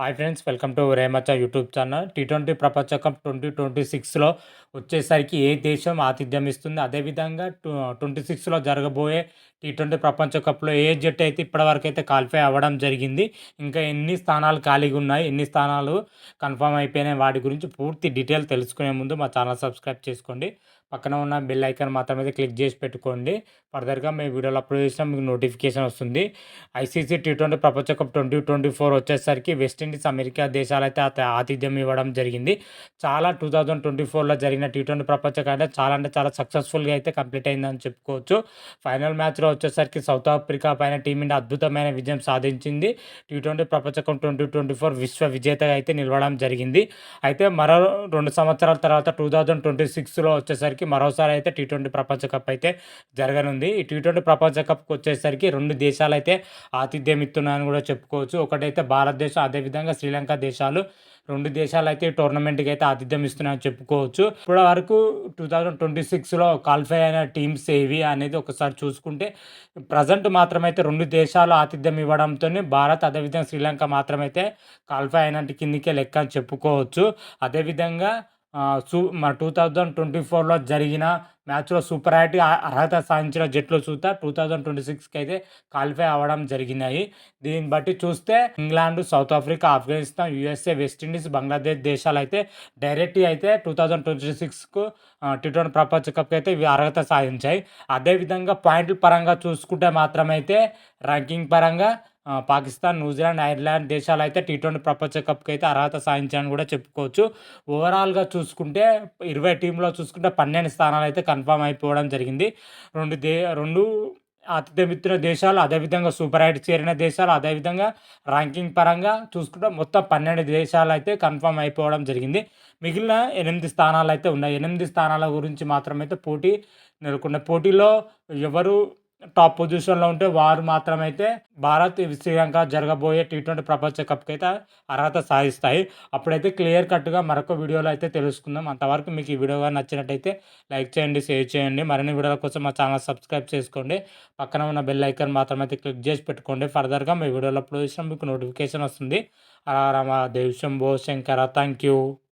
Hi friends welcome to రేమచ్చ YouTube channel T twenty ప్రపంచ cup twenty twenty సిక్స్లో వచ్చేసరికి ఏ దేశం ఆతిథ్యం ఇస్తుంది? అదేవిధంగా ట్వంటీ సిక్స్లో జరగబోయే టీ ట్వంటీ ప్రపంచ కప్లో ఏ జట్టు అయితే ఇప్పటివరకు అయితే క్వాలిఫై అవ్వడం జరిగింది? ఇంకా ఎన్ని స్థానాలు ఖాళీగా ఉన్నాయి? ఎన్ని స్థానాలు కన్ఫర్మ్ అయిపోయినాయి? వాటి గురించి పూర్తి డీటెయిల్ తెలుసుకునే ముందు మా ఛానల్ సబ్స్క్రైబ్ చేసుకోండి. పక్కన ఉన్న బెల్ ఐకాన్ మాత్రం అయితే క్లిక్ చేసి పెట్టుకోండి. ఫర్దర్గా మేము వీడియోలో అప్లోడ్ చేసినా మీకు నోటిఫికేషన్ వస్తుంది. ఐసీసీ టీ ట్వంటీ ప్రపంచ కప్ ట్వంటీ ట్వంటీ ఫోర్ వచ్చేసరికి వెస్ట్ అమెరికా దేశాలైతే అయితే అత- ఆతిథ్యం ఇవ్వడం జరిగింది. చాలా టూ థౌజండ్ ట్వంటీ ఫోర్లో జరిగిన టీ ట్వంటీ ప్రపంచ కంటే చాలా అంటే చాలా సక్సెస్ఫుల్గా అయితే కంప్లీట్ అయిందని చెప్పుకోవచ్చు. ఫైనల్ మ్యాచ్లో వచ్చేసరికి సౌత్ ఆఫ్రికా పైన టీమిండియా అద్భుతమైన విజయం సాధించింది. టీ ట్వంటీ ప్రపంచ కప్ ట్వంటీ ట్వంటీ ఫోర్ విశ్వ విజేతగా అయితే నిలవడం జరిగింది. అయితే మరో రెండు సంవత్సరాల తర్వాత టూ థౌజండ్ ట్వంటీ సిక్స్లో వచ్చేసరికి మరోసారి అయితే టీ ట్వంటీ ప్రపంచ కప్ అయితే జరగనుంది. ఈ టీ ట్వంటీ ప్రపంచ కప్కి వచ్చేసరికి రెండు దేశాలు అయితే ఆతిథ్యం ఇస్తున్నాయని కూడా చెప్పుకోవచ్చు. ఒకటైతే భారతదేశం అదేవిధంగా శ్రీలంక దేశాలు రెండు దేశాలు అయితే టోర్నమెంట్కి అయితే ఆతిథ్యం ఇస్తున్నాయని చెప్పుకోవచ్చు. ఇప్పటి వరకు టూ థౌజండ్ ట్వంటీ సిక్స్లో క్వాలిఫై అయిన టీమ్స్ ఏవి అనేది ఒకసారి చూసుకుంటే ప్రజెంట్ మాత్రమైతే రెండు దేశాలు ఆతిథ్యం ఇవ్వడంతో భారత్ అదేవిధంగా శ్రీలంక మాత్రమైతే క్వాలిఫై అయినట్టు కిందికే లెక్క అని చెప్పుకోవచ్చు. అదేవిధంగా సూ మన టూ థౌజండ్ ట్వంటీ ఫోర్లో జరిగిన మ్యాచ్లో సూపర్ హ్యాట్ అర్హత సాధించిన జట్లు చూస్తే టూ థౌజండ్ ట్వంటీ సిక్స్కి అయితే క్వాలిఫై అవ్వడం జరిగినాయి. దీన్ని బట్టి చూస్తే England South Africa Afghanistan USA West Indies Bangladesh దేశాలు అయితే డైరెక్ట్ అయితే టూ థౌజండ్ ట్వంటీ సిక్స్కు టీ ట్వంటీ ప్రపంచ కప్కి అయితే ఇవి అర్హత సాధించాయి. అదేవిధంగా పాయింట్ల పరంగా చూసుకుంటే మాత్రమైతే ర్యాంకింగ్ పరంగా పాకిస్తాన్ న్యూజిలాండ్ ఐర్లాండ్ దేశాలు అయితే టీ ట్వంటీ ప్రపంచ కప్కి అయితే అర్హత సాధించాలని కూడా చెప్పుకోవచ్చు. ఓవరాల్గా చూసుకుంటే ఇరవై టీంలో చూసుకుంటే పన్నెండు స్థానాలు అయితే కన్ఫర్మ్ అయిపోవడం జరిగింది. రెండు దే రెండు అతిథి ఇచ్చిన దేశాలు అదేవిధంగా సూపర్ ఎయిట్ చేరిన దేశాలు అదేవిధంగా ర్యాంకింగ్ పరంగా చూసుకుంటే మొత్తం పన్నెండు దేశాలు అయితే కన్ఫర్మ్ అయిపోవడం జరిగింది. మిగిలిన ఎనిమిది స్థానాలు అయితే ఉన్నాయి. ఎనిమిది స్థానాల గురించి మాత్రమైతే పోటీ నెలకొన్న పోటీలో ఎవరు టాప్ పొజిషన్లో ఉంటే వారు మాత్రమైతే భారత్ శ్రీలంక జరగబోయే టీ ట్వంటీ ప్రపంచ కప్కి అయితే అర్హత సాధిస్తాయి. అప్పుడైతే క్లియర్ కట్గా మరొక వీడియోలో అయితే తెలుసుకుందాం. అంతవరకు మీకు ఈ వీడియో కానీ నచ్చినట్టయితే లైక్ చేయండి షేర్ చేయండి. మరిన్ని వీడియోల కోసం మా ఛానల్ సబ్స్క్రైబ్ చేసుకోండి. పక్కన ఉన్న బెల్ ఐకాన్ మాత్రం అయితే క్లిక్ చేసి పెట్టుకోండి. ఫర్దర్గా మీ వీడియోలో అప్లోడ్ చేసిన మీకు నోటిఫికేషన్ వస్తుంది. రామ దేవ్ శంభో శంకర. Thank you